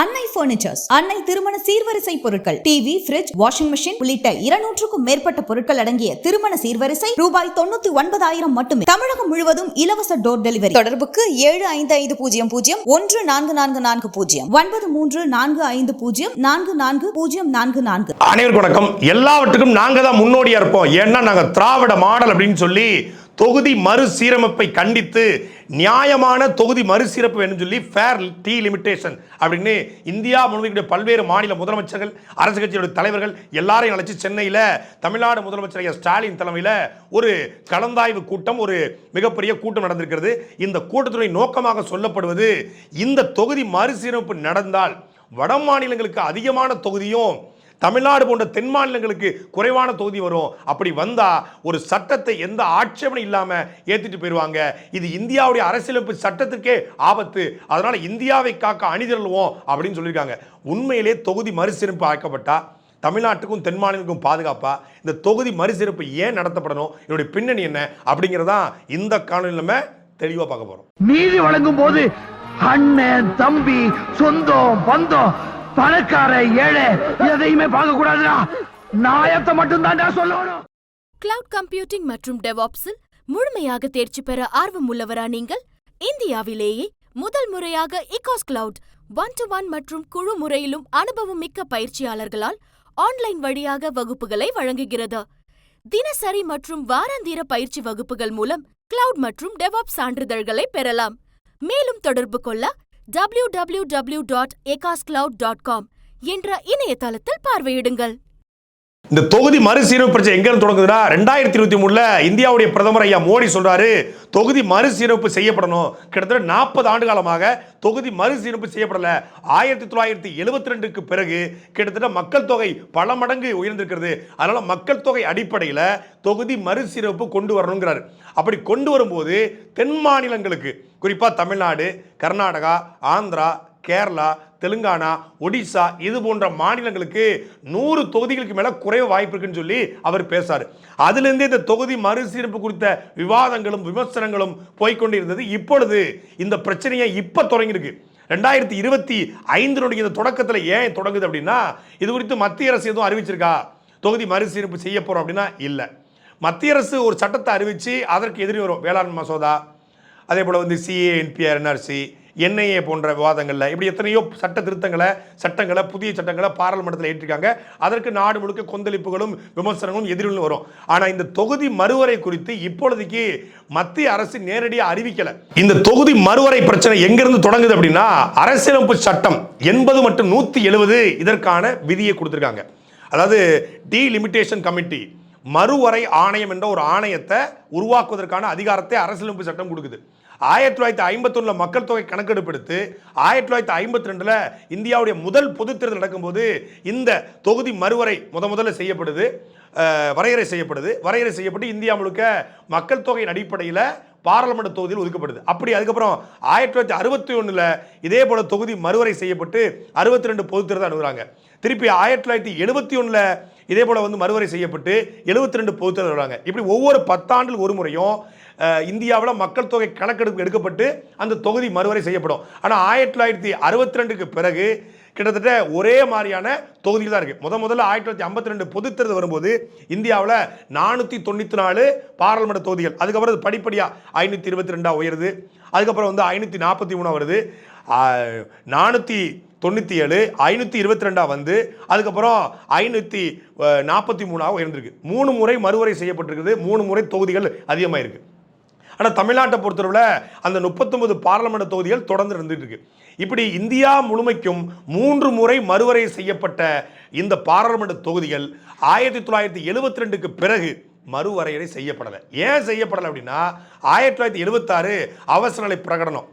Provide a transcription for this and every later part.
அன்னை பர்னிச்சர்ஸ் அன்னை திருமண சீர்வரிசை பொருட்கள். டிவி பிரிட்ஜ் வாஷிங் மிஷின் உள்ளிட்ட இருநூற்றுக்கும் மேற்பட்ட பொருட்கள் அடங்கிய திருமண சீர்வரிசை ரூபாய் தொண்ணூத்தி ஒன்பதாயிரம் மட்டுமே. தமிழகம் முழுவதும் இலவச டோர் டெலிவரி தொடர்புக்கு ஏழு ஐந்து ஐந்து பூஜ்ஜியம் பூஜ்ஜியம் ஒன்று நான்கு நான்கு நான்கு பூஜ்ஜியம். ஒன்பது மூன்று நான்கு ஐந்து பூஜ்ஜியம் நான்கு நான்கு பூஜ்ஜியம் நான்கு நான்கு. அனைவருக்கும் வணக்கம். எல்லாவற்றுக்கும் நாங்க தான் முன்னோடியா இருப்போம். ஏன்னா நாங்க திராவிட மாடல் அப்படின்னு சொல்லி தொகுதி மறுசீரமைப்பை கண்டித்து நியாயமான தொகுதி மறுசிறப்பு வேணும்னு சொல்லி ஃபேர் டீ லிமிடேஷன் அப்படின்னு இந்தியா முழுவதும் பல்வேறு மாநில முதலமைச்சர்கள் அரசு கட்சியுடைய தலைவர்கள் எல்லாரையும் அழைச்சி சென்னையில் தமிழ்நாடு முதலமைச்சர் ஸ்டாலின் தலைமையில் ஒரு கலந்தாய்வு கூட்டம் ஒரு மிகப்பெரிய கூட்டம் நடந்திருக்கிறது. இந்த கூட்டத்தினுடைய நோக்கமாக சொல்லப்படுவது இந்த தொகுதி மறுசீரமைப்பு நடந்தால் வட மாநிலங்களுக்கு அதிகமான தொகுதியும் தமிழ்நாடு போன்ற தென் மாநிலங்களுக்கு குறைவான தொகுதி வரும். அப்படி வந்தா ஒரு சட்டத்தை எந்த ஆட்சேபனை இல்லாம ஏத்திட்டு போயிருவாங்க. இது இந்தியாவுடைய அரசியலமைப்பு சட்டத்திற்கே ஆபத்து. அதனால இந்தியாவை காக்க அணிதிரள்வோம் அப்படின்னு சொல்லியிருக்காங்க. உண்மையிலே தொகுதி மறுசீரமைப்பு ஆக்கப்பட்டா தமிழ்நாட்டுக்கும் தென் மாநிலங்களுக்கும் பாதுகாப்பா? இந்த தொகுதி மறுசீரமைப்பு ஏன் நடத்தப்படணும்? என்னுடைய பின்னணி என்ன? அப்படிங்கிறதான் இந்த காணொலி நம்ம தெளிவாக பார்க்க போறோம். நீதி வழங்கும் போது அண்ணன் தம்பி சொந்தம் பந்தம் பணக்கார ஏழை எதையுமே பார்க்க கூடாதுடா நாயத்தை மட்டும் தான்டா சொல்லணும். கிளவுட் கம்ப்யூட்டிங் மற்றும் டெவாப்ஸில் முழுமையாக தேர்ச்சி பெற ஆர்வம் உள்ளவரா நீங்கள்? இந்தியாவிலேயே முதல் முறையாக இகாஸ் கிளவுட் ஒன் டு ஒன் மற்றும் குழு முறையிலும் அனுபவம் மிக்க பயிற்சியாளர்களால் ஆன்லைன் வழியாக வகுப்புகளை வழங்குகிறது. தினசரி மற்றும் வாராந்திர பயிற்சி வகுப்புகள் மூலம் கிளவுட் மற்றும் டெவாப் சான்றிதழ்களை பெறலாம். மேலும் தொடர்பு கொள்ள W W W dot dot com என்ற இணையதளத்தில் பார்வையிடுங்கள். இந்த தொகுதி மறுசீரமைப்பு பிரச்சனை எங்க இருந்து தொடங்குதுன்னா ரெண்டாயிரத்தி இருபத்தி மூணுல இந்தியாவுடைய பிரதமர் ஐயா மோடி சொல்றாரு தொகுதி மறுசீரமைப்பு செய்யப்படணும். கிட்டத்தட்ட நாற்பது ஆண்டு காலமாக தொகுதி மறுசீரமைப்பு செய்யப்படல. ஆயிரத்தி தொள்ளாயிரத்தி எழுபத்தி ரெண்டுக்கு பிறகு கிட்டத்தட்ட மக்கள் தொகை பல மடங்கு உயர்ந்திருக்கிறது. அதனால மக்கள் தொகை அடிப்படையில் தொகுதி மறுசீரமைப்பு கொண்டு வரணுங்கிறாரு. அப்படி கொண்டு வரும்போது தென் மாநிலங்களுக்கு குறிப்பாக தமிழ்நாடு கர்நாடகா ஆந்திரா கேரளா தெலுங்கானா ஒடிசா இது போன்ற மாநிலங்களுக்கு நூறு தொகுதிகளுக்கு மேலே குறைவு வாய்ப்பு இருக்குன்னு சொல்லி அவர் பேசார். அதுலேருந்தே இந்த தொகுதி மறுசீரமைப்பு குறித்த விவாதங்களும் விமர்சனங்களும் போய்க்கொண்டிருந்தது இப்பொழுது இந்த பிரச்சனையை இப்போ தொடங்கியிருக்கு. ரெண்டாயிரத்தி இருபத்தி ஐந்தினுடைய இந்த தொடக்கத்தில் ஏன் தொடங்குது அப்படின்னா இது குறித்து மத்திய அரசு எதுவும் அறிவிச்சிருக்கா? தொகுதி மறுசீரமைப்பு செய்ய போகிறோம் அப்படின்னா இல்லை. மத்திய அரசு ஒரு சட்டத்தை அறிவித்து அதற்கு எதிரி வரும். வேளாண் மசோதா அதே போல் வந்து சிஏ என்பிஆர் என்ஆர்சி என்ஐஏ போன்ற விவாதங்களில் இப்படி எத்தனையோ சட்ட திருத்தங்களை சட்டங்களை புதிய சட்டங்களை பாராளுமன்றத்தில் ஏற்றிருக்காங்க. அதற்கு நாடு முழுக்க கொந்தளிப்புகளும் விமர்சனங்களும் எதிரிகளும் வரும். ஆனால் இந்த தொகுதி மறுவரை குறித்து இப்பொழுதைக்கு மத்திய அரசு நேரடியாக அறிவிக்கலை. இந்த தொகுதி மறுவரை பிரச்சனை எங்கிருந்து தொடங்குது அப்படின்னா அரசியலமைப்பு சட்டம் எண்பது மற்றும் நூற்றி எழுபது இதற்கான விதியை கொடுத்துருக்காங்க. அதாவது டி லிமிட்டேஷன் கமிட்டி மறுவரை ஆணையம் என்ற ஒரு ஆணையத்தை உருவாக்குவதற்கான அதிகாரத்தை அரசியலமைப்பு சட்டம் கொடுக்குது. ஆயிரத்தி தொள்ளாயிரத்தி ஐம்பத்தொன்னில் மக்கள் தொகை கணக்கெடுப்பு எடுத்து ஆயிரத்தி தொள்ளாயிரத்தி ஐம்பத்தி ரெண்டில் இந்தியாவுடைய முதல் பொது தேர்தல் நடக்கும்போது இந்த தொகுதி மறுவரை முத முதல்ல செய்யப்படுது. வரையறை செய்யப்படுது. வரையறை செய்யப்பட்டு இந்தியா முழுக்க மக்கள் தொகையின் அடிப்படையில் பாராளுமன்ற தொகுதியில் ஒதுக்கப்படுது. அப்படி அதுக்கப்புறம் ஆயிரத்தி தொள்ளாயிரத்தி அறுபத்தி ஒன்றில் இதே போல் தொகுதி மறுவரை செய்யப்பட்டு அறுபத்தி ரெண்டு பொது தேர்தல் அணுகுறாங்க திருப்பி ஆயிரத்தி தொள்ளாயிரத்தி எழுபத்தி ஒன்றில் இதே போல் வந்து மறுவரை செய்யப்பட்டு எழுபத்தி ரெண்டு பொதுத் தேர்தல் இப்படி ஒவ்வொரு பத்தாண்டில் ஒரு முறையும் இந்தியாவில் மக்கள் தொகை கணக்கெடுப்பு எடுக்கப்பட்டு அந்த தொகுதி மறுவரை செய்யப்படும். ஆனால் ஆயிரத்தி தொள்ளாயிரத்தி அறுபத்தி ரெண்டுக்கு பிறகு கிட்டத்தட்ட ஒரே மாதிரியான தொகுதிகள் தான் இருக்குது முத முதல்ல ஆயிரத்தி தொள்ளாயிரத்தி ஐம்பத்தி ரெண்டு பொது தேர்தல் வரும்போது இந்தியாவில் நானூற்றி தொண்ணூற்றி நாலு பாராளுமன்ற தொகுதிகள். அதுக்கப்புறம் அது படிப்படியாக ஐநூற்றி இருபத்தி ரெண்டாக உயருது. அதுக்கப்புறம் வந்து ஐநூற்றி நாற்பத்தி மூணாக வருது. நானூற்றி தொண்ணூற்றி ஏழு ஐநூற்றி இருபத்தி ரெண்டாக வந்து அதுக்கப்புறம் ஐநூற்றி நாற்பத்தி மூணாக உயர்ந்திருக்கு. மூணு முறை மறுவரை செய்யப்பட்டிருக்குது. மூணு முறை தொகுதிகள் அதிகமாக இருக்குது ஆனால் தமிழ்நாட்டை பொறுத்தளவில் அந்த முப்பத்தொன்பது பாராளுமன்ற தொகுதிகள் தொடர்ந்து இருந்துட்டு இருக்கு இப்படி இந்தியா முழுமைக்கும் மூன்று முறை மறுவரை செய்யப்பட்ட இந்த பாராளுமன்ற தொகுதிகள் ஆயிரத்தி தொள்ளாயிரத்தி எழுபத்தி ரெண்டுக்கு பிறகு மறுவரையறை செய்யப்படலை. ஏன் செய்யப்படலை அப்படின்னா ஆயிரத்தி தொள்ளாயிரத்தி எழுபத்தாறு அவசரநிலை பிரகடனம்.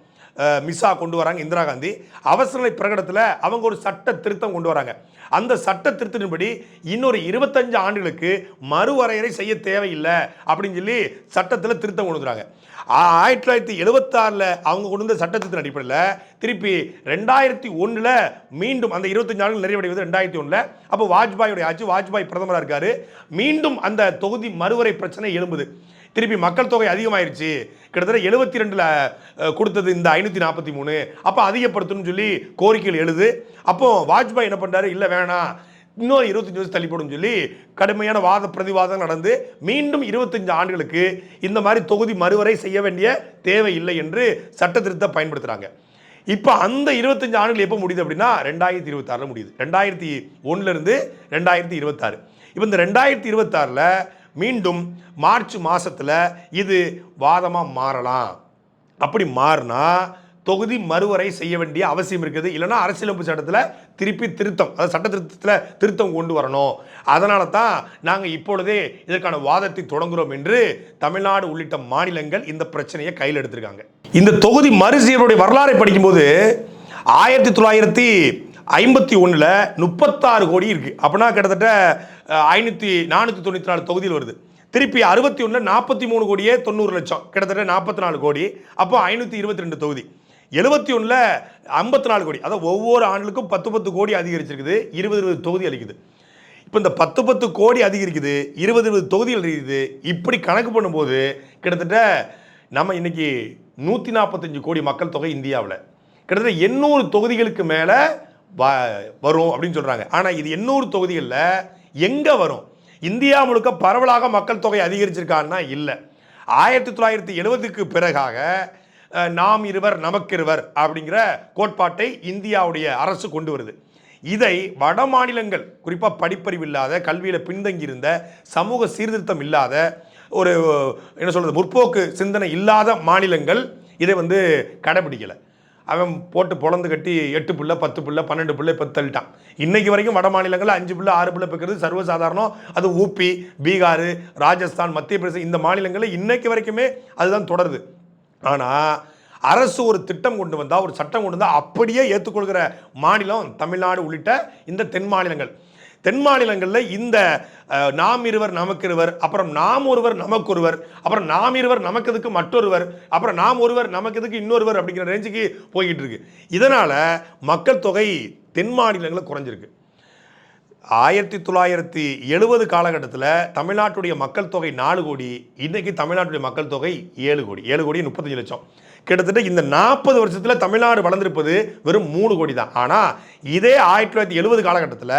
மிசா கொண்டு வராங்க இந்திரா காந்தி. அவசரநிலை பிரகடனத்தில் அவங்க ஒரு சட்ட திருத்தம் கொண்டு வராங்க. அந்த சட்ட திருத்தத்தின்படி இன்னொரு இருபத்தஞ்சு ஆண்டுகளுக்கு மறுவரையறை செய்ய தேவையில்லை அப்படின்னு சொல்லி சட்டத்தில் திருத்தம் கொண்டு ஆயிரத்தி தொள்ளாயிரத்தி எழுபத்தாறில் அவங்க கொண்டு வந்த சட்ட திருத்தம் அடிப்படையில் திருப்பி ரெண்டாயிரத்தி ஒன்றில் மீண்டும் அந்த இருபத்தஞ்சு ஆண்டுகள் நிறைவடைவது ரெண்டாயிரத்தி ஒன்றில் அப்போ வாஜ்பாயுடைய ஆட்சி வாஜ்பாய் பிரதமராக இருக்காரு. மீண்டும் அந்த தொகுதி மறுவரை பிரச்சனை எழும்புது. திருப்பி மக்கள் தொகை அதிகமாயிருச்சு. கிட்டத்தட்ட எழுபத்தி ரெண்டில் கொடுத்தது இந்த ஐநூற்றி நாற்பத்தி மூணு அப்போ அதிகப்படுத்தணும்னு சொல்லி கோரிக்கைகள் எழுது. அப்போ வாஜ்பாய் என்ன பண்ணுறாரு இல்லை வேணாம் இன்னொரு இருபத்தஞ்சு வருஷம் தள்ளி போடும் சொல்லி கடுமையான வாத பிரதிவாதம் நடந்து மீண்டும் இருபத்தஞ்சு ஆண்டுகளுக்கு இந்த மாதிரி தொகுதி மறுவரை செய்ய வேண்டிய தேவை இல்லை என்று சட்ட திருத்தம் பயன்படுத்துகிறாங்க இப்போ அந்த இருபத்தஞ்சு ஆண்டுகள் எப்போ முடியுது அப்படின்னா ரெண்டாயிரத்தி இருபத்தாறில் முடியுது. ரெண்டாயிரத்தி ஒன்றுலேருந்து ரெண்டாயிரத்தி இருபத்தாறு. இப்போ இந்த ரெண்டாயிரத்தி இருபத்தாறில் மீண்டும் மார்ச் மாதத்தில் இது வாதமாக மாறலாம். அப்படி மாறினா தொகுதி மறுவரை செய்ய வேண்டிய அவசியம் இருக்குது. இல்லைன்னா அரசியலமைப்பு சட்டத்தில் திருப்பி திருத்தம் அதாவது சட்ட திருத்தத்தில் திருத்தம் கொண்டு வரணும். அதனால தான் நாங்கள் இப்பொழுதே இதற்கான வாதத்தை தொடங்குகிறோம் என்று தமிழ்நாடு உள்ளிட்ட மாநிலங்கள் இந்த பிரச்சனையை கையில் எடுத்திருக்காங்க. இந்த தொகுதி மறுசீருடைய வரலாறை படிக்கும்போது ஆயிரத்தி தொள்ளாயிரத்தி ஐம்பத்தி ஒன்றில் முப்பத்தாறு கோடி இருக்குது அப்படின்னா கிட்டத்தட்ட ஐநூற்றி நானூற்றி தொண்ணூற்றி நாலு தொகுதியில் வருது. திருப்பி அறுபத்தி ஒன்றில் நாற்பத்தி மூணு கோடியே தொண்ணூறு லட்சம். கிட்டத்தட்ட நாற்பத்தி நாலு கோடி. அப்போ ஐநூற்றி இருபத்தி ரெண்டு தொகுதி. எழுபத்தி ஒன்றில் ஐம்பத்தி நாலு கோடி. அதாவது ஒவ்வொரு ஆண்டுக்கும் பத்து பத்து கோடி அதிகரிச்சிருக்குது. இருபது இருபது தொகுதி அளிக்குது இப்போ இந்த பத்து பத்து கோடி அதிகரிக்குது இருபது இருபது தொகுதிகள் இருக்குது இப்படி கணக்கு பண்ணும்போது கிட்டத்தட்ட நம்ம இன்னைக்கு நூற்றி நாற்பத்தஞ்சு கோடி மக்கள் தொகை இந்தியாவில். கிட்டத்தட்ட எண்ணூறு தொகுதிகளுக்கு மேலே வரும் அப்படின்னு சொல்கிறாங்க ஆனால் இது எண்ணூறு தொகுதிகளில் எங்கே வரும்? இந்தியா முழுக்க பரவலாக மக்கள் தொகை அதிகரிச்சிருக்கான்னா இல்லை. ஆயிரத்தி தொள்ளாயிரத்தி எழுபதுக்கு பிறகாக நாம் இருவர் நமக்கிருவர் அப்படிங்கிற கோட்பாட்டை இந்தியாவுடைய அரசு கொண்டு வருது. இதை வட மாநிலங்கள் குறிப்பாக படிப்பறிவு இல்லாத கல்வியில் பின்தங்கியிருந்த சமூக சீர்திருத்தம் இல்லாத ஒரு என்ன சொல்கிறது முற்போக்கு சிந்தனை இல்லாத மாநிலங்கள் இதை வந்து கடைபிடிக்கலை. அவன் போட்டு பொழந்து கட்டி எட்டு பிள்ளை பத்து பிள்ளை பன்னெண்டு பிள்ளை இப்போ தள்ளிட்டான். இன்னைக்கு வரைக்கும் வட மாநிலங்களில் அஞ்சு பிள்ளை ஆறு பிள்ளை பிக்கிறது சர்வசாதாரணம். அது ஊபி பீகார் ராஜஸ்தான் மத்திய பிரதேசம் இந்த மாநிலங்களில் இன்னைக்கு வரைக்குமே அதுதான் தொடருது. ஆனால் அரசு ஒரு திட்டம் கொண்டு வந்தால் ஒரு சட்டம் கொண்டு வந்தால் அப்படியே ஏற்றுக்கொள்கிற மாநிலம் தமிழ்நாடு உள்ளிட்ட இந்த தென் மாநிலங்கள். தென் மாநிலங்களில் இந்த நாம் இருவர் நமக்கு இருவர் அப்புறம் நாம் ஒருவர் நமக்கு ஒருவர் அப்புறம் நாம் இருவர் நமக்கு மற்றொருவர் அப்புறம் நாம் ஒருவர் நமக்கு இதுக்கு இன்னொருவர் அப்படிங்கிற ரேஞ்சுக்கு போய்கிட்டு இருக்கு. இதனால் மக்கள் தொகை தென் மாநிலங்களில் குறைஞ்சிருக்கு. ஆயிரத்தி தொள்ளாயிரத்தி எழுபது காலகட்டத்தில் தமிழ்நாட்டுடைய மக்கள் தொகை நாலு கோடி இன்றைக்கி தமிழ்நாட்டுடைய மக்கள் தொகை ஏழு கோடி ஏழு கோடி முப்பத்தஞ்சு லட்சம். கிட்டத்தட்ட இந்த நாற்பது வருஷத்தில் தமிழ்நாடு வளர்ந்திருப்பது வெறும் மூணு கோடி தான். ஆனால் இதே ஆயிரத்தி தொள்ளாயிரத்தி எழுபது காலகட்டத்தில்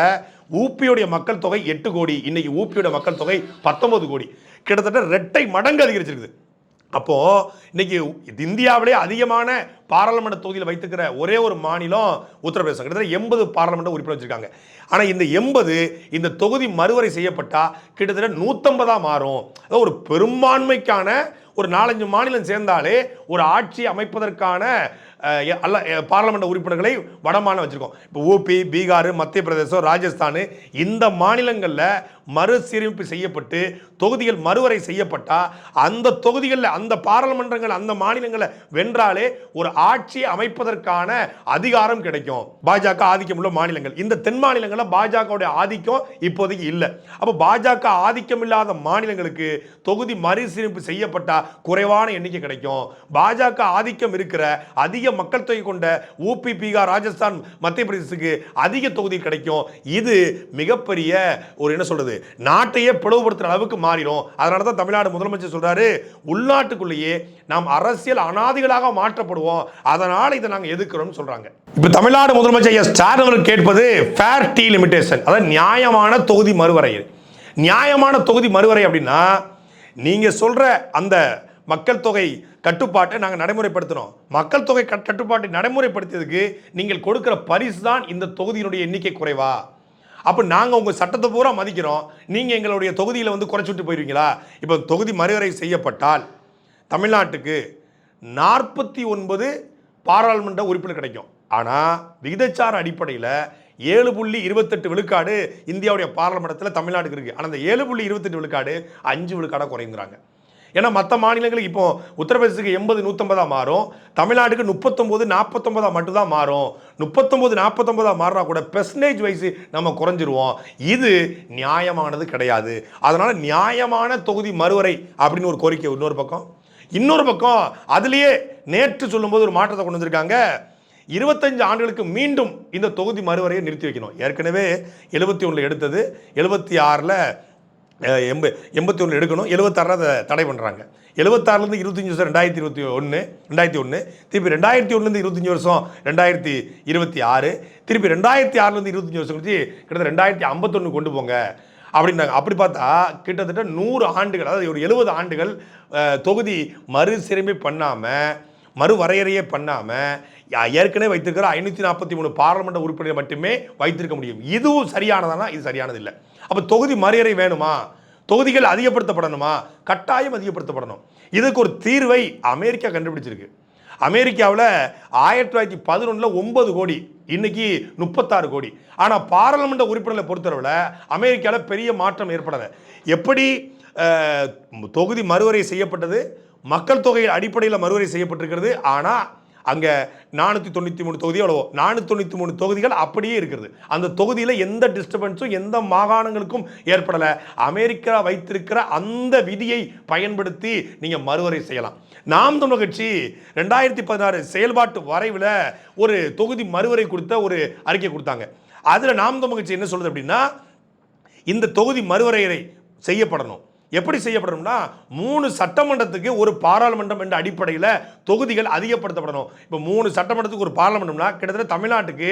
ஊப்பியுடைய மக்கள் தொகை எட்டு கோடி இன்னைக்கு ஊப்பியோட மக்கள் தொகை பத்தொன்பது கோடி. கிட்டத்தட்ட ரெட்டை மடங்கு அதிகரிச்சிருக்குது. அப்போது இன்னைக்கு இந்தியாவிலே அதிகமான பாராளுமன்ற தொகுதியில் வைத்துக்கிற ஒரே ஒரு மாநிலம் உத்தரப்பிரதேசம். கிட்டத்தட்ட எண்பது பாராளுமன்ற உறுப்பினர் வச்சிருக்காங்க. ஆனால் இந்த எண்பது இந்த தொகுதி மறுவரை செய்யப்பட்டால் கிட்டத்தட்ட நூற்றம்பதாக மாறும். அதாவது ஒரு பெரும்பான்மைக்கான ஒரு நாலஞ்சு மாநிலம் சேர்ந்தாலே ஒரு ஆட்சி அமைப்பதற்கான அல்ல பார்லமெண்ட் உறுப்பினர்களை வடமான வச்சுருக்கோம். இப்போ ஊபி பீகார் மத்திய பிரதேசம் ராஜஸ்தான் இந்த மாநிலங்களில் மறுசீரமைப்பு செய்யப்பட்டு தொகுதிகள் மறுவரை செய்யப்பட்டால் அந்த தொகுதிகளில் அந்த பாராளுமன்றங்கள் அந்த மாநிலங்களை வென்றாலே ஒரு ஆட்சி அமைப்பதற்கான அதிகாரம் கிடைக்கும். பாஜக ஆதிக்கம் உள்ள மாநிலங்கள். இந்த தென் மாநிலங்களில் பாஜகவுடைய ஆதிக்கம் இப்போதைக்கு இல்லை. அப்போ பாஜக ஆதிக்கம் இல்லாத மாநிலங்களுக்கு தொகுதி மறுசீரமைப்பு செய்யப்பட்டால் குறைவான எண்ணிக்கை கிடைக்கும். பாஜக ஆதிக்கம் இருக்கிற அதிக மக்கள் தொகை கொண்ட ஊபி பீகார் ராஜஸ்தான் மத்திய பிரதேசத்துக்கு அதிக தொகுதி கிடைக்கும். இது மிகப்பெரிய ஒரு என்ன சொல்றது? நாட்டையே பிளவுபடுத்துகிற அளவுக்கு மாறிடும். அதனால தான் தமிழ்நாடு முதலமைச்சர் சொல்றாரு உள்நாட்டுக்குள்ளேயே நாம் அரசியல் அனாதிகளாக மாற்றப்படுவோம். அதனால் இதை நாங்கள் எதிர்க்கிறோம்னு சொல்றாங்க. இப்போ தமிழ்நாடு முதலமைச்சர் எஸ். ஸ்டாலின் அவர்கள் கேட்பது ஃபேர் டீ லிமிடேஷன் அதாவது நியாயமான தொகுதி மறுவரை. நியாயமான தொகுதி மறுவரை அப்படின்னா நீங்க சொல்ற அந்த மக்கள் தொகை கட்டுப்பாட்டை நாங்கள் நடைமுறைப்படுத்தினோம் மக்கள் தொகை கட்- கட்டுப்பாட்டை நடைமுறைப்படுத்தியதுக்கு நீங்கள் கொடுக்கிற பரிசு தான் இந்த தொகுதியினுடைய எண்ணிக்கை குறைவா? அப்போ நாங்கள் உங்கள் சட்டத்தை பூரா மதிக்கிறோம். நீங்கள் எங்களுடைய தொகுதியில் வந்து குறைச்சிட்டு போயிருவீங்களா? இப்போ தொகுதி மறுவரை செய்யப்பட்டால் தமிழ்நாட்டுக்கு நாற்பத்தி ஒன்பது பாராளுமன்ற உறுப்பினர் கிடைக்கும். ஆனால் விகிதச்சார அடிப்படையில் ஏழு புள்ளி இருபத்தெட்டு விழுக்காடு இந்தியாவுடைய பாராளுமன்றத்தில் தமிழ்நாட்டுக்கு இருக்குது ஆனால் அந்த ஏழு புள்ளி இருபத்தெட்டு விழுக்காடு அஞ்சு விழுக்காடாக குறைங்கிறாங்க ஏன்னா மற்ற மாநிலங்களுக்கு இப்போ உத்தரப்பிரதேசத்துக்கு எண்பது நூற்றம்பதாக மாறும். தமிழ்நாட்டுக்கு முப்பத்தொம்போது நாற்பத்தொம்பதாக மட்டும்தான் மாறும். முப்பத்தொம்போது நாற்பத்தொம்பதாக மாறினா கூட பெர்சன்டேஜ் வைஸ் நம்ம குறைஞ்சிருவோம். இது நியாயமானது கிடையாது. அதனால் நியாயமான தொகுதி மறுவரை அப்படின்னு ஒரு கோரிக்கை இன்னொரு பக்கம். இன்னொரு பக்கம் அதுலேயே நேற்று சொல்லும்போது ஒரு மாற்றத்தை கொண்டு வந்திருக்காங்க. இருபத்தஞ்சு ஆண்டுகளுக்கு மீண்டும் இந்த தொகுதி மறுவரையை நிறுத்தி வைக்கணும். ஏற்கனவே எழுபத்தி ஒன்றில் எடுத்தது. எழுபத்தி ஆறில் எண்ப எண்பத்தி ஒன்று எடுக்கணும். எழுபத்தாறில் அதை தடை பண்ணுறாங்க எழுபத்தாறுலேருந்து இருபத்தஞ்சி வருஷம் ரெண்டாயிரத்தி இருபத்தி ஒன்று ரெண்டாயிரத்தி ஒன்று திருப்பி ரெண்டாயிரத்தி ஒன்றுலேருந்து இருபத்தஞ்சி வருஷம் ரெண்டாயிரத்தி இருபத்தி ஆறு திருப்பி ரெண்டாயிரத்தி ஆறுலேருந்து இருபத்தஞ்சி வருஷம் கழிச்சு கிட்டத்தட்ட ரெண்டாயிரத்தி ஐம்பத்தொன்று கொண்டு போங்க. அப்படின்னாங்க. அப்படி பார்த்தா கிட்டத்தட்ட நூறு ஆண்டுகள் அதாவது ஒரு எழுபது ஆண்டுகள் தொகுதி மறுசீரமை பண்ணாமல் மறுவரையறையே பண்ணாமல் ஏற்கனவே வைத்திருக்கிற ஐநூற்றி நாற்பத்தி மூணு பாராளுமன்ற உறுப்பினரை மட்டுமே வைத்திருக்க முடியும். இதுவும் சரியானதானா? இது சரியானது இல்லை அப்போ தொகுதி மறுவரை வேணுமா? தொகுதிகள் அதிகப்படுத்தப்படணுமா? கட்டாயம் அதிகப்படுத்தப்படணும். இதுக்கு ஒரு தீர்வை அமெரிக்கா கண்டுபிடிச்சிருக்கு. அமெரிக்காவில் ஆயிரத்தி தொள்ளாயிரத்தி பதினொன்றில் ஒன்பது கோடி இன்னைக்கு முப்பத்தாறு கோடி. ஆனால் பாராளுமன்ற உறுப்பினர்களை பொறுத்தளவில் அமெரிக்காவில் பெரிய மாற்றம் ஏற்படலை. எப்படி தொகுதி மறுவரை செய்யப்பட்டது? மக்கள் தொகை அடிப்படையில் மறுவரை செய்யப்பட்டிருக்கிறது. ஆனால் அங்கே நானூற்றி தொண்ணூற்றி மூணு தொகுதி எவ்வளவோ நானூற்றி தொண்ணூற்றி மூணு தொகுதிகள் அப்படியே இருக்கிறது அந்த தொகுதியில் எந்த டிஸ்டர்பன்ஸும் எந்த மாகாணங்களுக்கும் ஏற்படலை. அமெரிக்கா வைத்திருக்கிற அந்த விதியை பயன்படுத்தி நீங்கள் மறுவரை செய்யலாம். நாம் தமிழ் கட்சி ரெண்டாயிரத்தி பதினாறு செயல்பாட்டு வரைவில் ஒரு தொகுதி மறுவரை கொடுத்த ஒரு அறிக்கை கொடுத்தாங்க. அதில் நாம் தமிழ் கட்சி என்ன சொல்லுது அப்படின்னா இந்த தொகுதி மறுவரையறை செய்யப்படணும். எப்படி செய்யப்படணும்னா மூணு சட்டமன்றத்துக்கு ஒரு பாராளுமன்றம் என்ற அடிப்படையில் தொகுதிகள் அதிகப்படுத்தப்படணும். இப்போ மூணு சட்டமன்றத்துக்கு ஒரு பாராளுமன்றம்னா கிட்டத்தட்ட தமிழ்நாட்டுக்கு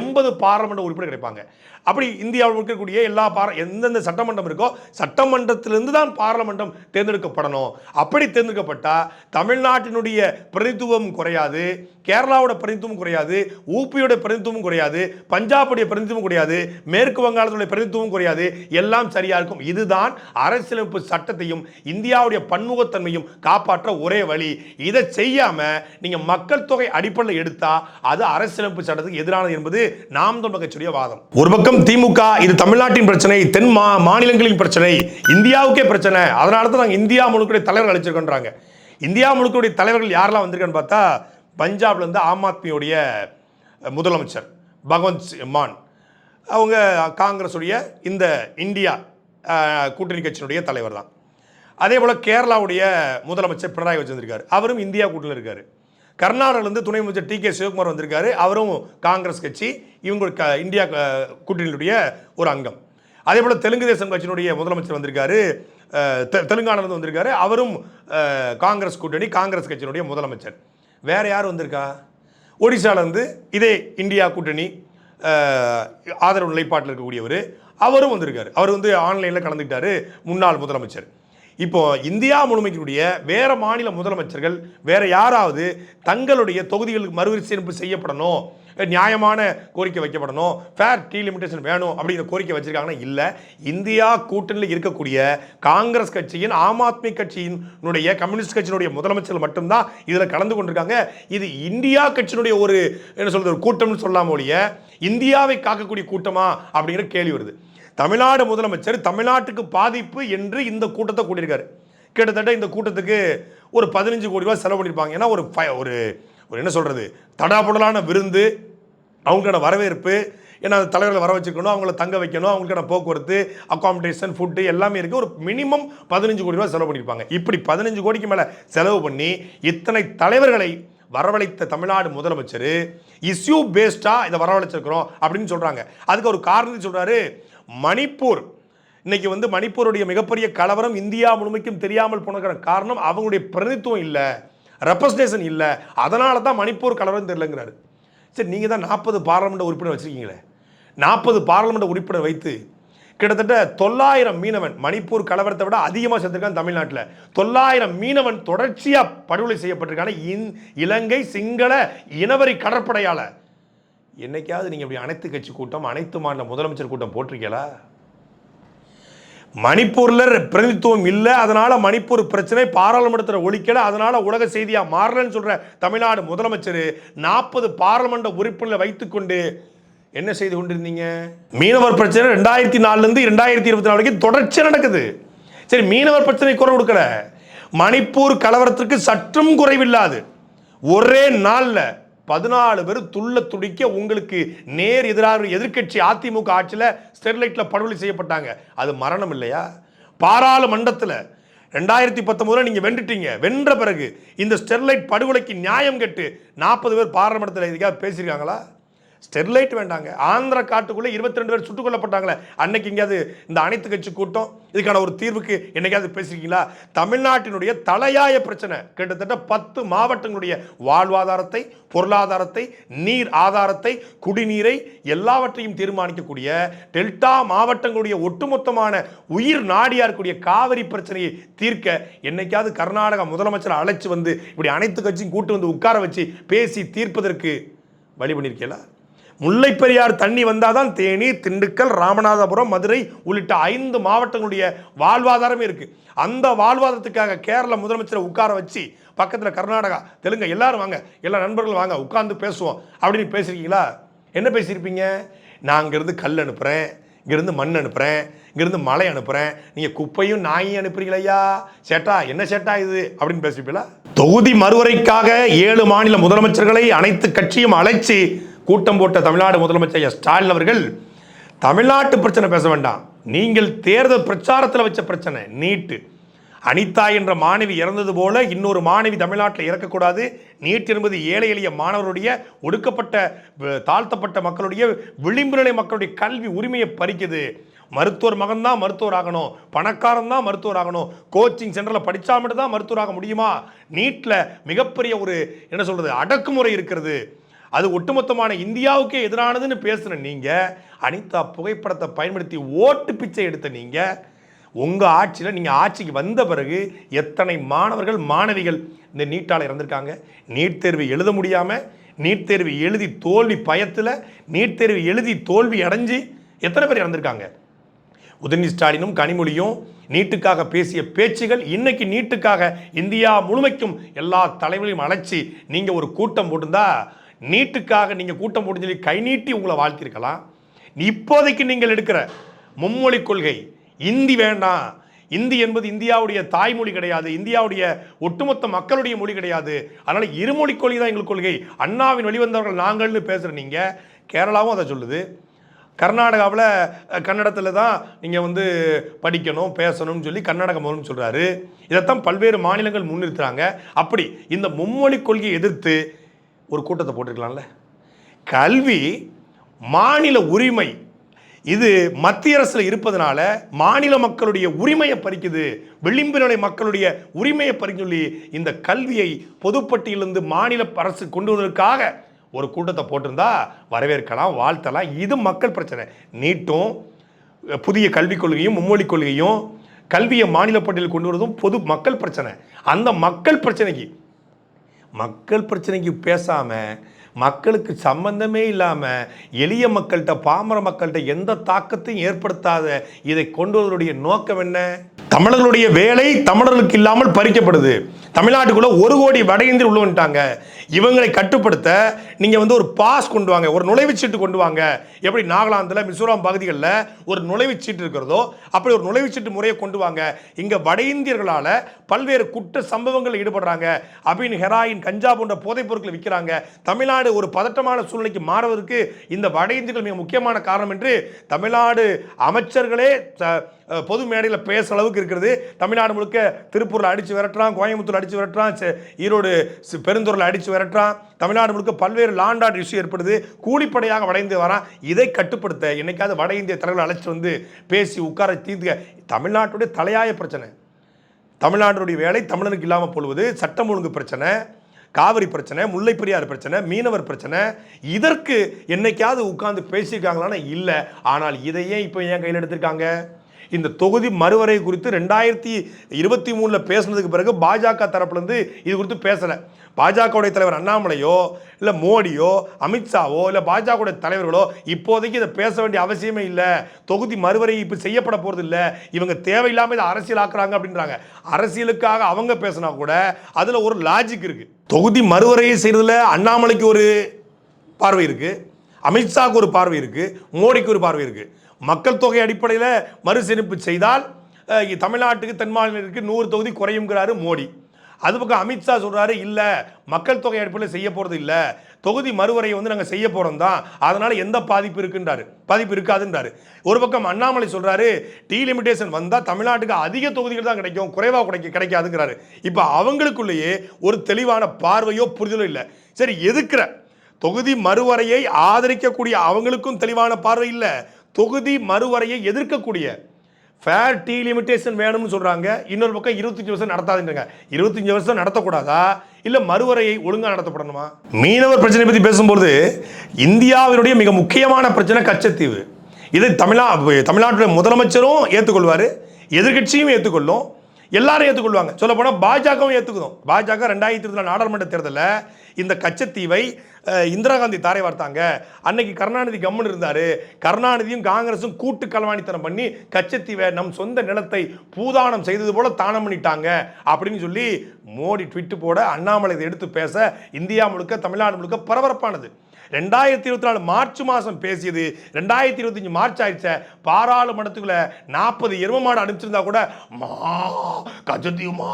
எண்பது பாராளுமன்ற உறுப்பினர் கிடைப்பாங்க. அப்படி இந்தியாவில் இருக்கக்கூடிய எல்லா பாரா எந்தெந்த சட்டமன்றம் இருக்கோ சட்டமன்றத்திலிருந்து தான் பாராளுமன்றம் தேர்ந்தெடுக்கப்படணும். அப்படி தேர்ந்தெடுக்கப்பட்டால் தமிழ்நாட்டினுடைய பிரதித்துவம் குறையாது கேரளாவோட பிரதித்துவம் குறையாது ஊபியோட பிரதித்துவம் குறையாது பஞ்சாபுடைய பிரதித்துவம் குறையாது மேற்கு வங்காளத்துடைய பிரதித்துவம் குறையாது எல்லாம் சரியாக இருக்கும். இதுதான் அரசியலமைப்பு சட்டத்தையும் இந்தியாவுடைய பன்முகத்தன்மையும் காப்பாற்ற ஒரே வழி. இதை செய்யாம நீங்க மக்கள் தொகை அடிப்படையில் எடுத்தா அது அரசியலமைப்பு சட்டத்துக்கு எதிரானது என்பது நாம் தமிழர் கட்சியுடைய வாதம். ஒரு பக்கம் திமுக இது தமிழ்நாட்டின் பிரச்சனை தென் மா மாநிலங்களின் பிரச்சனை இந்தியாவுக்கே பிரச்சனை. அதனால தான் நாங்கள் இந்தியா முழுக்க தலைவர்கள் அழைச்சிருக்கோன்றாங்க. இந்தியா முழுக்கடைய தலைவர்கள் யாரெல்லாம் வந்திருக்கான்னு பார்த்தா பஞ்சாப்ல இருந்து ஆம் ஆத்மியுடைய முதலமைச்சர் பகவந்த் மான். அவங்க காங்கிரஸுடைய இந்த இந்தியா கூட்டணி கட்சியினுடைய தலைவர் தான். அதே போல் கேரளாவுடைய முதலமைச்சர் பினராயி வச்சிருந்திருக்காரு அவரும் இந்தியா கூட்டில் இருக்கார். கர்நாடகிலேருந்து துணை அமைச்சர் டி கே சிவகுமார் வந்திருக்காரு. அவரும் காங்கிரஸ் கட்சி இவங்க க இந்தியா கூட்டணியினுடைய ஒரு அங்கம். அதே போல் தெலுங்கு தேசம் கட்சியினுடைய முதலமைச்சர் வந்திருக்காரு. தெ- தெலுங்கானாலேருந்து வந்திருக்காரு. அவரும் காங்கிரஸ் கூட்டணி காங்கிரஸ் கட்சியினுடைய முதலமைச்சர். வேறு யார் வந்திருக்கா? ஒடிசாலேருந்து இதே இந்தியா கூட்டணி ஆதரவு நிலைப்பாட்டில் இருக்கக்கூடியவர். அவரும் வந்திருக்காரு. அவர் வந்து ஆன்லைனில் கலந்துக்கிட்டாரு முன்னாள் முதலமைச்சர். இப்போ இந்தியா முழுமைக்குடைய வேறு மாநில முதலமைச்சர்கள் வேற யாராவது தங்களுடைய தொகுதிகளுக்கு மறுவரிசீலமைப்பு செய்யப்படணும் நியாயமான கோரிக்கை வைக்கப்படணும். ஃபேர் டீ லிமிடேஷன் வேணும் அப்படிங்கிற கோரிக்கை வச்சிருக்காங்கன்னா இல்லை. இந்தியா கூட்டணியில் இருக்கக்கூடிய காங்கிரஸ் கட்சியின் ஆம் ஆத்மி கட்சியினுடைய கம்யூனிஸ்ட் கட்சியினுடைய முதலமைச்சர் மட்டும்தான் இதில் கலந்து கொண்டிருக்காங்க. இது இந்தியா கட்சியினுடைய ஒரு என்ன சொல்றது ஒரு கூட்டம்னு சொல்லாம ஒழிய இந்தியாவை காக்கக்கூடிய கூட்டமா அப்படிங்கிற கேள்வி வருது. தமிழ்நாடு முதலமைச்சர் தமிழ்நாட்டுக்கு பாதிப்பு என்று இந்த கூட்டத்தை கூட்டியிருக்காரு. கிட்டத்தட்ட இந்த கூட்டத்துக்கு ஒரு பதினஞ்சு கோடி ரூபாய் செலவு பண்ணியிருப்பாங்க. ஏன்னா ஒரு ஒரு ஒரு என்ன சொல்கிறது தடாபுடலான விருந்து அவங்களுக்கான வரவேற்பு ஏன்னா அந்த தலைவர்களை வர வச்சுக்கணும் அவங்கள தங்க வைக்கணும் அவங்களுக்கான போக்குவரத்து அக்காமடேஷன் ஃபுட்டு எல்லாமே இருக்குது ஒரு மினிமம் பதினஞ்சு கோடி ரூபா செலவு பண்ணியிருப்பாங்க இப்படி பதினஞ்சு கோடிக்கு மேலே செலவு பண்ணி இத்தனை தலைவர்களை வரவழைத்த தமிழ்நாடு முதலமைச்சர் இஸ்யூ பேஸ்டாக இதை வரவழைச்சிருக்கிறோம் அப்படின்னு சொல்கிறாங்க அதுக்கு ஒரு காரணம் சொல்கிறாரு மணிப்பூர். இன்னைக்கு வந்து மணிப்பூருடைய மிகப்பெரிய கலவரம் இந்தியா முழுமைக்கும் தெரியாமல் போனதுக்கான காரணம் அவங்களுடைய பிரதித்துவம் இல்லை ரெப்ரஸன்டேஷன் இல்லை. அதனால தான் மணிப்பூர் கலவரம் தெரிலங்கிறாரு சரி நீங்கள் தான் நாற்பது பாராளுமன்ற உறுப்பினர் வச்சுருக்கீங்களே. நாற்பது பாராளுமன்ற உறுப்பினர் வைத்து கிட்டத்தட்ட தொள்ளாயிரம் மீனவன் மணிப்பூர் கலவரத்தை விட அதிகமாக செத்துருக்கான் தமிழ்நாட்டில். தொள்ளாயிரம் மீனவன் தொடர்ச்சியாக படுகொலை செய்யப்பட்டிருக்கான இந் இலங்கை சிங்கள இனவரி கடற்படையால். என்னைக்காவது நீங்கள் இப்படி அனைத்து கட்சி கூட்டம் அனைத்து மாநில முதலமைச்சர் கூட்டம் போட்டிருக்கீங்களா? மணிப்பூரில் பிரதித்துவம் இல்லை அதனால மணிப்பூர் பிரச்சனை பாராளுமன்றத்தில் ஒழிக்கல அதனால உலக செய்தியாக மாறலன்னு சொல்ற தமிழ்நாடு முதலமைச்சர் நாற்பது பாராளுமன்ற உறுப்பினர்களை வைத்துக்கொண்டு என்ன செய்து கொண்டிருந்தீங்க? மீனவர் பிரச்சனை ரெண்டாயிரத்தி நாலுலேருந்து ரெண்டாயிரத்தி இருபத்தி நாலு வரைக்கும் தொடர்ச்சி நடக்குது. சரி மீனவர் பிரச்சனை குறை கொடுக்கல. மணிப்பூர் கலவரத்திற்கு சற்றும் குறைவில்லாது. ஒரே நாளில் பதினாலு பேர் துள்ள துடிக்க உங்களுக்கு நேர் எதிராக எதிர்க்கட்சி அதிமுக ஆட்சியில் ஸ்டெர்லைட்டில் படுகொலை செய்யப்பட்டாங்க. அது மரணம் இல்லையா? பாராளுமன்றத்தில் ரெண்டாயிரத்தி பத்தொன்பதுல நீங்கள் வென்றுட்டீங்க. வென்ற பிறகு இந்த ஸ்டெர்லைட் படுகொலைக்கு நியாயம் கெட்டு நாற்பது பேர் பாராளுமன்றத்தில் இதுக்காக பேசியிருக்காங்களா? ஸ்டெர்லைட் வேண்டாங்க. ஆந்திர காட்டுக்குள்ளே இருபத்தி ரெண்டு பேர் சுட்டுக் கொல்லப்பட்டாங்களே. அன்னைக்கு எங்கேயாவது இந்த அனைத்து கட்சி கூட்டம் இதுக்கான ஒரு தீர்வுக்கு என்னைக்காவது பேசிருக்கீங்களா? தமிழ்நாட்டினுடைய தலையாய பிரச்சனை. கிட்டத்தட்ட பத்து மாவட்டங்களுடைய வாழ்வாதாரத்தை பொருளாதாரத்தை நீர் ஆதாரத்தை குடிநீரை எல்லாவற்றையும் தீர்மானிக்கக்கூடிய டெல்டா மாவட்டங்களுடைய ஒட்டுமொத்தமான உயிர் நாடியா இருக்கக்கூடிய காவிரி பிரச்சனையை தீர்க்க என்னைக்காவது கர்நாடக முதலமைச்சர் அழைச்சு வந்து இப்படி அனைத்து கட்சியும் கூட்டு வந்து உட்கார வச்சு பேசி தீர்ப்பதற்கு வழி பண்ணியிருக்கீங்களா? முல்லை தண்ணி தண்ணி வந்தாதான் தேனி திண்டுக்கல் ராமநாதபுரம் மதுரை உள்ளிட்ட ஐந்து மாவட்டங்களுடைய வாழ்வாதாரமே இருக்கு. அந்த வாழ்வாதாரத்துக்காக கேரள முதலமைச்சரை உட்கார வச்சு பக்கத்தில் கர்நாடகா தெலுங்கு எல்லாரும் வாங்க எல்லா நண்பர்களும் வாங்க உட்காந்து பேசுவோம். அப்படின்னு பேசியிருக்கீங்களா என்ன பேசியிருப்பீங்க? நான் இங்கேருந்து கல் அனுப்புகிறேன் இங்கேருந்து மண் அனுப்புகிறேன் இங்கேருந்து மலை அனுப்புகிறேன் நீங்கள் குப்பையும் நாயும் அனுப்புறீங்களையா சேட்டா என்ன சேட்டா இது? அப்படின்னு பேசிப்பீங்களா தொகுதி மறுவரைக்காக ஏழு மாநில முதலமைச்சர்களை அனைத்து கட்சியும் அழைச்சி கூட்டம் போட்ட தமிழ்நாடு முதலமைச்சர் ஸ்டாலின் அவர்கள் தமிழ்நாட்டு பிரச்சனை பேச வேண்டாம். நீங்கள் தேர்தல் பிரச்சாரத்தில் வச்ச பிரச்சனை நீட்டு. அனிதா என்ற மாணவி இறந்தது போல இன்னொரு மாணவி தமிழ்நாட்டில் இறக்கக்கூடாது. நீட் என்பது ஏழை எளிய மாணவருடைய ஒடுக்கப்பட்ட தாழ்த்தப்பட்ட மக்களுடைய விளிம்பு நிலை மக்களுடைய கல்வி உரிமையை பறிக்குது. மருத்துவர் மகன்தான் மருத்துவர் ஆகணும். பணக்காரன் தான் மருத்துவர் ஆகணும். கோச்சிங் சென்டரில் படித்தா மட்டும் தான் மருத்துவர் ஆக முடியுமா? நீட்டில் மிகப்பெரிய ஒரு என்ன சொல்கிறது அடக்குமுறை இருக்கிறது. அது ஒட்டுமொத்தமான இந்தியாவுக்கே எதிரானதுன்னு பேசின நீங்கள் அனிதா புகைப்படத்தை பயன்படுத்தி ஓட்டு பிச்சை எடுத்த நீங்கள் உங்கள் ஆட்சியில் நீங்கள் ஆட்சிக்கு வந்த பிறகு எத்தனை மாணவர்கள் மாணவிகள் இந்த நீட்டால் இறந்திருக்காங்க? நீட் தேர்வு எழுத முடியாமல் நீட் தேர்வு எழுதி தோல்வி பயத்தில் நீட் தேர்வு எழுதி தோல்வி அடைஞ்சு எத்தனை பேர் இறந்திருக்காங்க? உதயநிதி ஸ்டாலினும் கனிமொழியும் நீட்டுக்காக பேசிய பேச்சுகள் இன்னைக்கு நீட்டுக்காக இந்தியா முழுமைக்கும் எல்லா தலைவர்களையும் அழைச்சி நீங்கள் ஒரு கூட்டம் போட்டிருந்தா நீட்டுக்காக நீங்கள் கூட்டம் முடிஞ்சு சொல்லி கை நீட்டி உங்களை வாழ்த்திருக்கலாம் இப்போதைக்கு நீங்கள் எடுக்கிற மும்மொழி கொள்கை இந்தி வேண்டாம். இந்தி என்பது இந்தியாவுடைய தாய்மொழி கிடையாது இந்தியாவுடைய ஒட்டுமொத்த மக்களுடைய மொழி கிடையாது. அதனால் இருமொழி கொள்கை தான் எங்கள் கொள்கை. அண்ணாவின் வெளிவந்தவர்கள் நாங்கள்னு பேசுகிற நீங்கள் கேரளாவும் அதை சொல்லுது. கர்நாடகாவில் கன்னடத்தில் தான் நீங்கள் வந்து படிக்கணும் பேசணும்னு சொல்லி கர்நாடக மொழின்னு சொல்கிறாரு இதைத்தான் பல்வேறு மாநிலங்கள் முன்னிறுத்துறாங்க. அப்படி இந்த மும்மொழி கொள்கையை எதிர்த்து ஒரு கூட்டத்தை போட்டிருக்கலாம்ல. கல்வி மாநில உரிமை. இது மத்திய அரசில் இருப்பதனால மாநில மக்களுடைய உரிமையை பறிக்குது. விளிம்பு மக்களுடைய உரிமையை பறிக்க சொல்லி இந்த கல்வியை பொதுப்பட்டியிலிருந்து மாநில அரசு கொண்டு வருவதற்காக ஒரு கூட்டத்தை போட்டிருந்தா வரவேற்கலாம் வாழ்த்தலாம். இது மக்கள் பிரச்சனை. நீட்டும் புதிய கல்விக் கொள்கையும் மும்மொழி கொள்கையும் கல்வியை மாநில பட்டியலில் கொண்டு வருவதும் பொது மக்கள் பிரச்சனை. அந்த மக்கள் பிரச்சனைக்கு மக்கள் பிரச்சனைக்கு பேசாமல் மக்களுக்கு சம்பந்தமே இல்லாமல் எளிய மக்கள்கிட்ட பாமர மக்கள்கிட்ட எந்த தாக்கத்தையும் ஏற்படுத்தாத இதை கொண்டு வருவதுடைய நோக்கம் என்ன? தமிழர்களுடைய வேலை தமிழர்களுக்கு இல்லாமல் பறிக்கப்படுது. தமிழ்நாட்டுக்குள்ள ஒரு கோடி வட இந்தியர் உள்ள வந்துட்டாங்க. இவங்களை கட்டுப்படுத்த நீங்கள் வந்து ஒரு பாஸ் கொண்டு வாங்க ஒரு நுழைவுச்சீட்டு கொண்டு வாங்க. எப்படி நாகாலாந்தில் மிசோரம் பகுதிகளில் ஒரு நுழைவுச்சீட்டு இருக்கிறதோ அப்படி ஒரு நுழைவுச்சீட்டு முறையை கொண்டு வாங்க. இங்கே வட இந்தியர்களால் பல்வேறு குற்ற சம்பவங்களில் ஈடுபடுறாங்க. அபின் ஹெராயின் கஞ்சா போன்ற போதைப் பொருட்களை விற்கிறாங்க தமிழ்நாடு ஒரு பதட்டமான சூழ்நிலைக்கு மாறுவதற்கு இந்த வட இந்தியர்கள் மிக முக்கியமான காரணம் என்று தமிழ்நாடு அமைச்சர்களே பொது மேடையில் பேசுற அளவுக்கு இருக்கிறது. தமிழ்நாடு முழுக்க திருப்பூரில் அடித்து விரட்டுறான் கோயம்புத்தூர் அடித்து விரட்டுறான் ஈரோடு பெருந்தூரில் அடித்து விரட்டுறான். தமிழ்நாடு முழுக்க பல்வேறு லாண்டாட் இஷ்யூ ஏற்படுது. கூலிப்படையாக வட இந்திய வரான். இதை கட்டுப்படுத்த என்னைக்காவது வட இந்திய தலைவர்கள் அழைச்சிட்டு வந்து பேசி உட்கார தீர்த்துக்க தமிழ்நாட்டுடைய தலையாய பிரச்சனை. தமிழ்நாட்டுடைய வேலை தமிழனுக்கு இல்லாமல் போடுவது சட்டம் ஒழுங்கு பிரச்சனை காவிரி பிரச்சனை முல்லை பெரியார் பிரச்சனை மீனவர் பிரச்சனை. இதற்கு என்னைக்காவது உட்காந்து பேசியிருக்காங்களான்னா இல்லை. ஆனால் இதையே இப்போ ஏன் கையில் எடுத்திருக்காங்க. இந்த தொகுதி மறுவரை குறித்து ரெண்டாயிரத்தி இருபத்தி மூணில் பேசுனதுக்கு பிறகு பாஜக தரப்புலேருந்து இது குறித்து பேசலை. பாஜகவுடைய தலைவர் அண்ணாமலையோ இல்லை மோடியோ அமித்ஷாவோ இல்லை பாஜகவுடைய தலைவர்களோ இப்போதைக்கு இதை பேச வேண்டிய அவசியமே இல்லை. தொகுதி மறுவரை இப்போ செய்யப்பட போகிறது இல்லை. இவங்க தேவையில்லாமல் இதை அரசியலாக்குறாங்க அப்படின்றாங்க. அரசியலுக்காக அவங்க பேசினா கூட அதில் ஒரு லாஜிக் இருக்குது தொகுதி மறுவரையை செய்கிறதுல அண்ணாமலைக்கு ஒரு பார்வை இருக்குது அமித்ஷாவுக்கு ஒரு பார்வை இருக்குது மோடிக்கு ஒரு பார்வை இருக்குது மக்கள் தொகை அடிப்படையில் மறுசீரமைப்பு செய்தால் தமிழ்நாட்டுக்கு தென் மாநிலத்திற்கு நூறு தொகுதி குறையுங்கிறாரு மோடி. அது பக்கம் அமித்ஷா சொல்கிறாரு இல்லை மக்கள் தொகை அடிப்படையில் செய்ய போகிறது இல்லை. தொகுதி மறுவரையை வந்து நாங்கள் செய்ய போகிறோம் தான் அதனால் எந்த பாதிப்பு இருக்குன்றாரு. பாதிப்பு இருக்காதுன்றாரு. ஒரு பக்கம் அண்ணாமலை சொல்றாரு டீலிமிட்டேஷன் வந்தால் தமிழ்நாட்டுக்கு அதிக தொகுதிகள் தான் கிடைக்கும். குறைவாக கிடைக்க கிடைக்காதுங்கிறாரு. இப்போ அவங்களுக்குள்ளேயே ஒரு தெளிவான பார்வையோ புரிதலோ இல்லை. சரி எதுக்குற? தொகுதி மறுவரையை ஆதரிக்கக்கூடிய அவங்களுக்கும் தெளிவான பார்வை இல்லை. தொகுதி மறுவரையை எதிர்க்கக்கூடிய ஃபேர் டீ லிமிட்டேஷன் வேணும்னு சொல்கிறாங்க இன்னொரு பக்கம் இருபத்தஞ்சி வருஷம் நடத்தாதுன்றாங்க இருபத்தஞ்சி வருஷம் நடத்தக்கூடாதா? இல்லை மறுவரையை ஒழுங்காக நடத்தப்படணுமா? மீனவர் பிரச்சனை பற்றி பேசும்போது இந்தியாவினுடைய மிக முக்கியமான பிரச்சனை கச்சத்தீவு. இதை தமிழா தமிழ்நாட்டுடைய முதலமைச்சரும் ஏற்றுக்கொள்வார் எதிர்க்கட்சியும் ஏற்றுக்கொள்ளும் எல்லாரும் ஏற்றுக்கொள்வாங்க சொல்லப்போனால் பாஜகவும் ஏற்றுக்கணும் பாஜக ரெண்டாயிரத்தி இருபதுல நாடாளுமன்ற தேர்தலில் இந்த கச்சத்தீவை இந்திரா காந்தி தாரை வார்த்தாங்க. அன்னைக்கு கருணாநிதி கம்முன்னு இருந்தார். கருணாநிதியும் காங்கிரஸும் கூட்டு கலவாணித்தனம் பண்ணி கச்சத்தீவை நம் சொந்த நிலத்தை பூதானம் செய்தது போல தானம் பண்ணிட்டாங்க அப்படின்னு சொல்லி மோடி ட்விட்டு போட அண்ணாமலை எடுத்து பேச இந்தியா முழுக்க தமிழ்நாடு முழுக்க பரபரப்பானது. ரெண்டாயிரத்தி இருபத்தி நாலு மார்ச் மாதம் பேசியது. ரெண்டாயிரத்தி இருபத்தஞ்சு மார்ச் ஆயிடுச்ச. பாராளுமன்றத்துக்குள்ள நாற்பது எரும மாடு அனுப்பிச்சிருந்தா கூட மா கச்சத்தீவுமா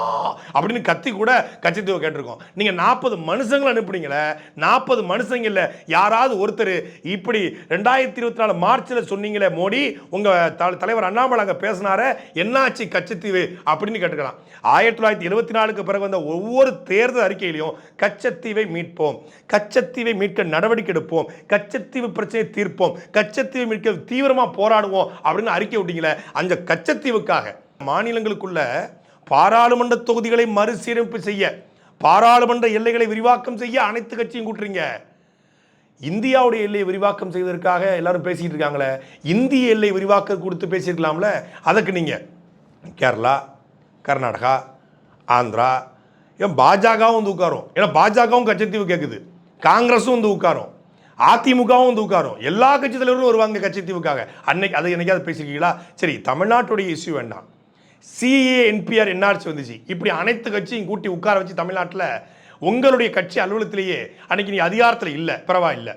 அப்படின்னு கத்தி கூட கச்சத்தீவை கேட்டிருக்கோம். நீங்கள் நாற்பது மனுஷங்களை அனுப்புனீங்களே நாற்பது மனுஷங்க இல்லை யாராவது ஒருத்தர் இப்படி ரெண்டாயிரத்தி இருபத்தி நாலு மார்ச்சில் சொன்னீங்களே மோடி உங்கள் தலைவர் அண்ணாமலை அங்கே பேசினாரே என்னாச்சு கச்சத்தீவு அப்படின்னு கேட்டுக்கலாம். ஆயிரத்தி தொள்ளாயிரத்தி எழுபத்தி நாலுக்கு பிறகு வந்த ஒவ்வொரு தேர்தல் அறிக்கையிலையும் கச்சத்தீவை மீட்போம். கச்சத்தீவை மீட்க நடவடிக்கை எடுப்போம் கச்சத்தீவு பிரச்சனையை தீர்ப்போம். கச்சத்தீவு மீட்க தீவிரமாக போராடுவோம் அப்படின்னு அறிக்கை விட்டீங்களே அந்த கச்சத்தீவுக்காக மாநிலங்களுக்குள்ள பாராளுமன்ற தொகுதிகளை மறுசீரமைப்பு செய்ய பாராளுமன்ற எல்லைகளை விரிவாக்கம் செய்ய அனைத்து கட்சியும் கூட்டுறீங்க. இந்தியாவுடைய எல்லையை விரிவாக்கம் செய்வதற்காக எல்லாரும் பேசிட்டு இருக்காங்களே இந்திய எல்லை விரிவாக்கம் கொடுத்து பேசியிருக்கலாம்ல அதுக்கு நீங்கள் கேரளா கர்நாடகா ஆந்திரா ஏன் பாஜகவும் வந்து உட்காரும். ஏன்னா பாஜகவும் கச்சத்தீவு கேட்குது காங்கிரஸும் வந்து உட்காரும். அதிமுகவும் வந்து உட்காரும். எல்லா கட்சி தலைவரும் வருவாங்க கட்சித்தீவுக்காக அன்னைக்கு அதை என்னைக்காவது பேசியிருக்கீங்களா சரி தமிழ்நாட்டுடைய இஷ்யூ வேண்டாம். சிஏ என்பிஆர் என்ஆர்சி வந்துச்சு. இப்படி அனைத்து கட்சியும் கூட்டி உட்கார வச்சு தமிழ்நாட்டில் உங்களுடைய கட்சி அலுவலகத்திலேயே அன்னைக்கு நீ அதிகாரத்தில் இல்லை பரவாயில்லை.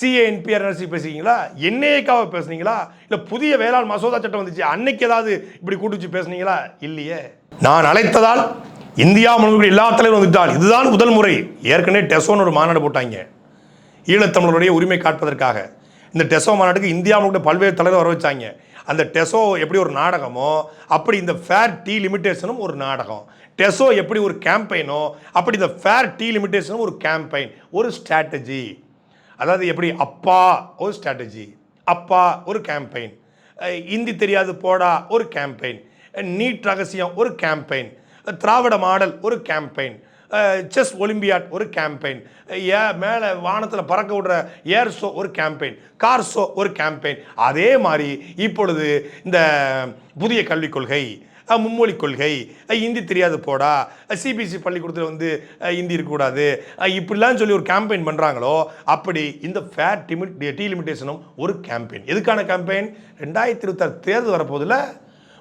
சிஏ என்பிஆர் என்ஆர்சி பேசுகிறீங்களா என்ஏக்காவை பேசுனீங்களா? இல்லை புதிய வேளாண் மசோதா சட்டம் வந்துச்சு. அன்னைக்கு ஏதாவது இப்படி கூட்டு வச்சு பேசுனீங்களா? இல்லையே. நான் அழைத்ததால் இந்தியா முழுவதும் எல்லா தலைவரும் வந்துட்டால். இதுதான் முதல் முறை. ஏற்கனவே டெசோன்னு ஒரு மாநாடு போட்டாங்க. ஈழத்தமிழருடைய உரிமை காட்பதற்காக இந்த டெசோ மாநாட்டுக்கு இந்தியா முழுக்க பல்வேறு தலைவர் வர வச்சாங்க. அந்த டெசோ எப்படி ஒரு நாடகமோ அப்படி இந்த ஃபேர் டீ லிமிட்டேஷனும் ஒரு நாடகம். டெசோ எப்படி ஒரு கேம்பெயினோ அப்படி இந்த ஃபேர் டீ லிமிட்டேஷனும் ஒரு கேம்பெயின் ஒரு ஸ்ட்ராட்டஜி. அதாவது எப்படி அப்பா ஒரு ஸ்ட்ராட்டஜி. அப்பா ஒரு கேம்பெயின். இந்தி தெரியாது போடா ஒரு கேம்பெயின். நீட் ரகசியம் ஒரு கேம்பெயின். திராவிட மாடல் ஒரு கேம்பெயின். செஸ் ஒலிம்பியாட் ஒரு கேம்பெயின் ஏ மேலே வானத்தில் பறக்க விடுற ஏர் ஷோ ஒரு கேம்பெயின் கார் ஷோ ஒரு கேம்பெயின் அதே மாதிரி இப்பொழுது இந்த புதிய கல்விக் கொள்கை மும்மொழி கொள்கை இந்தி தெரியாது போடா சிபிஎஸ்சி பள்ளிக்கூடத்தில் வந்து இந்தி இருக்கக்கூடாது இப்படிலாம் சொல்லி ஒரு கேம்பெயின் பண்ணுறாங்களோ அப்படி இந்த ஃபேர் டிமிட் டீ லிமிட்டேஷனும் ஒரு கேம்பெயின் எதுக்கான கேம்பெயின் ரெண்டாயிரத்தி இருபத்தாறு தேர்தல் வரப்போதில்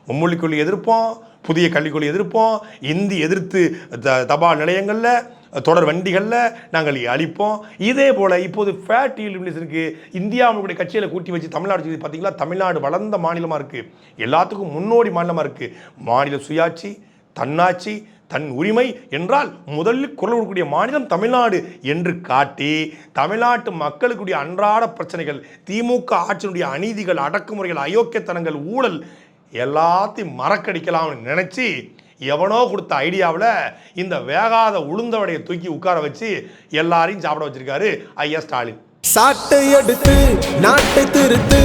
மும்மொழி எதிர்ப்போம் புதிய கல்விக்கொள்ளி எதிர்ப்போம் இந்தி எதிர்த்து த- தபால் நிலையங்களில் தொடர் வண்டிகளில் நாங்கள் அளிப்போம் இதே போல் இப்போது ஃபேட் லிமிடேஷனுக்கு இந்தியாவுடைய கட்சியில் கூட்டி வச்சு தமிழ்நாடு சொல்லி பார்த்தீங்களா? தமிழ்நாடு வளர்ந்த மாநிலமாக இருக்குது எல்லாத்துக்கும் முன்னோடி மாநிலமாக இருக்குது மாநில சுயாட்சி தன்னாட்சி தன் உரிமை என்றால் முதலில் குரல் கொடுக்கக்கூடிய மாநிலம் தமிழ்நாடு என்று காட்டி தமிழ்நாட்டு மக்களுக்குடைய அன்றாட பிரச்சனைகள் திமுக ஆட்சியினுடைய அநீதிகள் அடக்குமுறைகள் அயோக்கியத்தனங்கள் ஊழல் எல்லாத்தையும் மறக்கடிக்கலாம்னு நினச்சி எவனோ கொடுத்த ஐடியாவில் இந்த வேகாத உளுந்தவடையை தூக்கி உட்கார வச்சு எல்லாரையும் சாப்பிட வச்சிருக்காரு ஐயா ஸ்டாலின். சாட்டை எடுத்து நாட்டை திருத்து